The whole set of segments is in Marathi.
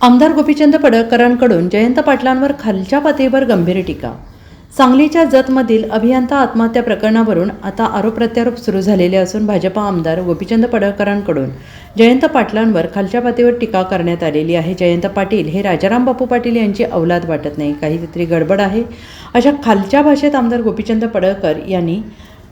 आमदार गोपीचंद पडळकरांकडून जयंत पाटलांवर खालच्या पातळीवर गंभीर टीका. सांगलीच्या जतमधील अभियंता आत्महत्या प्रकरणावरून आता आरोप प्रत्यारोप सुरू झालेले असून भाजपा आमदार गोपीचंद पडळकरांकडून जयंत पाटलांवर खालच्या पातळीवर टीका करण्यात आलेली आहे. जयंत पाटील हे राजाराम बापू पाटील यांची अवलाद वाटत नाही. काहीतरी गडबड आहे. अशा खालच्या भाषेत आमदार गोपीचंद पडळकर यांनी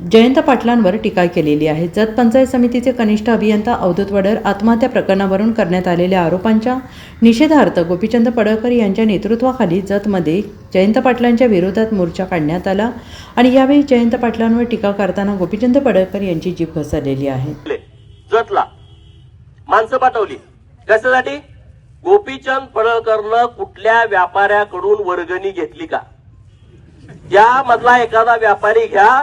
जयंत पाटलांवर टीका केलेली आहे. जत पंचायत समितीचे कनिष्ठ अभियंता अवधूत वडर आत्महत्या प्रकरणावरून करण्यात आलेल्या आरोपांच्या निषेधार्थ गोपीचंद पडळकर यांच्या नेतृत्वाखाली जतमध्ये जयंत पाटलांच्या विरोधात मोर्चा काढण्यात आला आणि यावेळी जयंत पाटलांवर टीका करताना गोपीचंद पडळकर यांची जीभ घसरलेली आहे. जतला. माणसं पाठवली. कशासाठी? गोपीचंद पडळकरनं कुठल्या व्यापाऱ्याकडून वर्गणी घेतली का? त्यामधला एखादा व्यापारी घ्या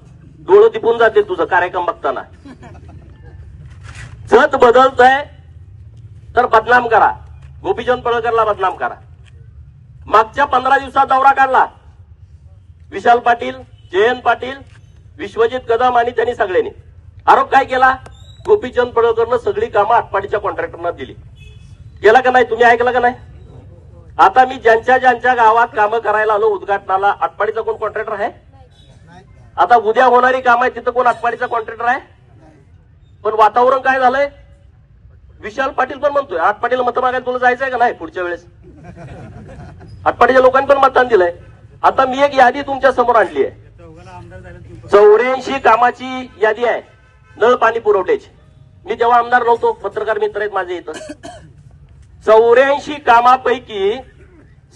डोळं तिपून जातील तुझं कार्यक्रम बघताना. जत आहे तर बदनाम करा. गोपीचंद पडळकरला बदनाम करा. मागच्या पंधरा दिवसात दौरा काढला. विशाल पाटील जयंत पाटील विश्वजित कदम आणि त्यांनी सगळ्यांनी. आरोप काय केला? गोपीचंद पडळकरनं सगळी कामं आटपाडीच्या कॉन्ट्रॅक्टरना दिली. केला का नाही? तुम्ही ऐकलं का नाही? आता मी ज्यांच्या ज्यांच्या गावात कामं करायला आलो उद्घाटनाला आटपाडीचा कोण कॉन्ट्रॅक्टर आहे? आता उद्या होणारी काम आहे तिथं कोण आटपाडीचा कॉन्ट्रॅक्टर आहे? पण वातावरण काय झालंय? विशाल पाटील पण म्हणतोय आटपाडीला मत मागायला तुला जायचंय का नाही पुढच्या वेळेस? आटपाडीच्या लोकांनी पण मतदान दिलंय. आता मी एक यादी तुमच्यासमोर आणली आहे. चौऱ्याऐंशी कामाची यादी आहे नळ पाणी पुरवठ्याची. मी जेव्हा आमदार नव्हतो पत्रकार मित्र आहेत माझे इथं. चौऱ्याऐंशी कामापैकी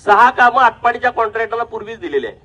सहा कामं आटपाडीच्या कॉन्ट्रॅक्टरला पूर्वीच दिलेली आहे